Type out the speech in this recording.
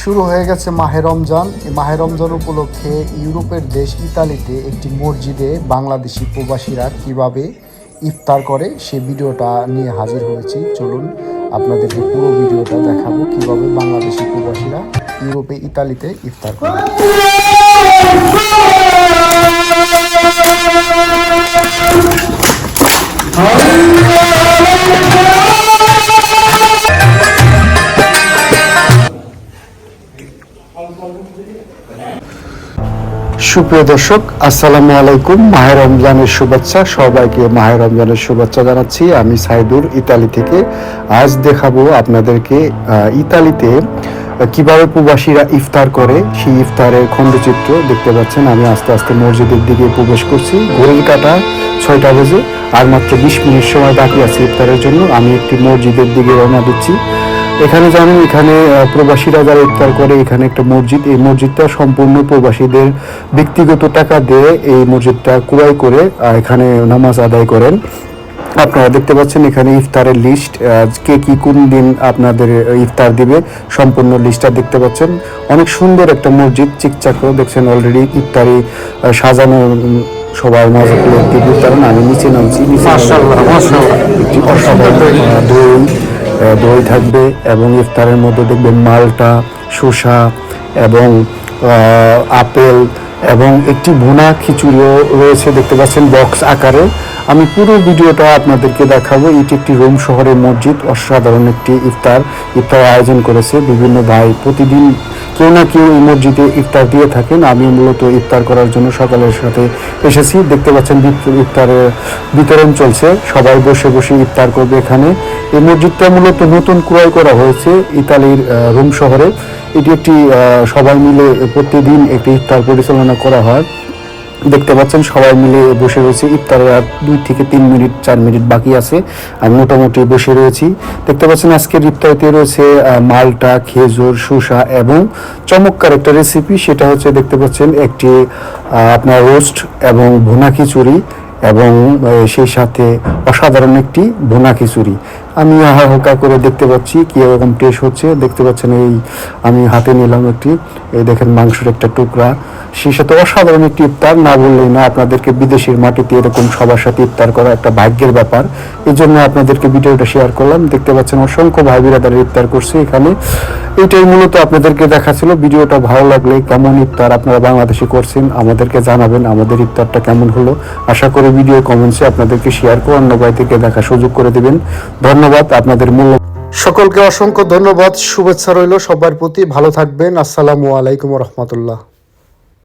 শুরু হয়ে গেছে মাহে রমজান। এই মাহে রমজান উপলক্ষে ইউরোপের দেশ ইতালিতে একটি মসজিদে বাংলাদেশি প্রবাসীরা কীভাবে ইফতার করে, সে ভিডিওটা নিয়ে হাজির হয়েছি। চলুন আপনাদেরকে পুরো ভিডিওটা দেখাবো কীভাবে বাংলাদেশি প্রবাসীরা ইউরোপে ইতালিতে ইফতার করে। সুপ্রিয় দর্শক, আসসালামু আলাইকুম। মাহে রমজানের শুভেচ্ছা, সবাইকে মাহে রমজানের শুভেচ্ছা জানাচ্ছি। আমি সাইদুর ইতালি থেকে। আজ দেখাবো আপনাদেরকে ইতালিতে কীভাবে প্রবাসীরা ইফতার করে। সেই ইফতারের খণ্ডচিত্র দেখতে পাচ্ছেন। আমি আস্তে আস্তে মসজিদের দিকে প্রবেশ করছি। ঘড়ির কাটা ছয়টা বাজে, আর মাত্র বিশ মিনিট সময় বাকি আছে ইফতারের জন্য। আমি একটি মসজিদের দিকে রওনা দিচ্ছি। এখানে জানেন এখানে প্রবাসীরা যারা ইফতার করে এখানে একটা মসজিদ। এই মসজিদটা সম্পূর্ণ প্রবাসীদের ব্যক্তিগত টাকা দিয়ে এই মসজিদটা ক্রয় করে এখানে নামাজ আদায় করেন। আপনারা দেখতে পাচ্ছেন এখানে ইফতারের লিস্ট কে কি কোন দিন আপনাদের ইফতার দিবে সম্পূর্ণ লিস্টটা দেখতে পাচ্ছেন। অনেক সুন্দর একটা মসজিদ চিকচাক দেখছেন অলরেডি ইফতারি সাজানো সবাই মজা করে ইফতার আমি নিচে নামছি দই দই থাকবে এবং ইফতারের মধ্যে দেখবেন মালটা, শসা এবং আপেল এবং একটি ভুনা খিচুড়িও রয়েছে, দেখতে পাচ্ছেন বক্স আকারে। আমি পুরো ভিডিওটা আপনাদেরকে দেখাবো। এটি একটি রোম শহরের মসজিদ। অসাধারণ একটি ইফতার। ইফতার আয়োজন করেছে বিভিন্ন ভাই। প্রতিদিন কেউ না কেউ এই মসজিদে ইফতার দিয়ে থাকেন। আমি মূলত ইফতার করার জন্য সকালের সাথে এসেছি। দেখতে পাচ্ছেন ইফতারের বিতরণ চলছে। সবাই বসে বসে ইফতার করবে এখানে। এই মসজিদটা মূলত নতুন ক্রয় করা হয়েছে ইতালির রোম শহরে। এটি একটি সবাই মিলে প্রতিদিন একটি ইফতার পরিচালনা করা হয়। দেখতে পাচ্ছেন, সবাই মিলে বসে রয়েছে। ইফতারের আর দুই থেকে তিন মিনিট, চার মিনিট বাকি আছে। আমি মোটামুটি বসে রয়েছি। দেখতে পাচ্ছেন, আজকের ইফতারিতে রয়েছে মালটা, খেজুর, শসা এবং চমৎকার একটা রেসিপি সেটা হচ্ছে, দেখতে পাচ্ছেন, একটি আপনার রোস্ট এবং ভুনা খিচুড়ি এবং সেই সাথে অসাধারণ একটি ভুনা খিচুড়ি। আমি হা হালকা করে দেখতে পাচ্ছি কি এরকম টেস্ট হচ্ছে। দেখতে পাচ্ছেন এই, আমি হাতে নিলাম একটি, এই দেখেন মাংসের একটা টুকরা। সেই সাথে অসাধারণ একটি ইফতার, না বললেই না আপনাদেরকে বিদেশের মাটিতে এরকম সবার সাথে ইফতার করা একটা ভাগ্যের ব্যাপার। এই জন্য আপনাদেরকে ভিডিওটা শেয়ার করলাম। দেখতে পাচ্ছেন অসংখ্য ভাই বিরাদারা ইফতার করছে এখানে। এটাই মূলত আপনাদেরকে দেখাচ্ছিল। ভিডিওটা ভালো লাগলে কেমন ইফতার আপনারা বাংলাদেশে করছেন, আমাদেরকে জানাবেন আমাদের ইফতারটা কেমন হলো। আশা করি ভিডিও কমেন্টসে আপনাদেরকে শেয়ার করে অন্য থেকে দেখা সুযোগ করে দেবেন। ধন্যবাদ আপনাদের মূল্য সকলকে অসংখ্য ধন্যবাদ, শুভেচ্ছা রইল সবার প্রতি। ভালো থাকবেন, আসসালামু আলাইকুম রহমতুল্লাহ।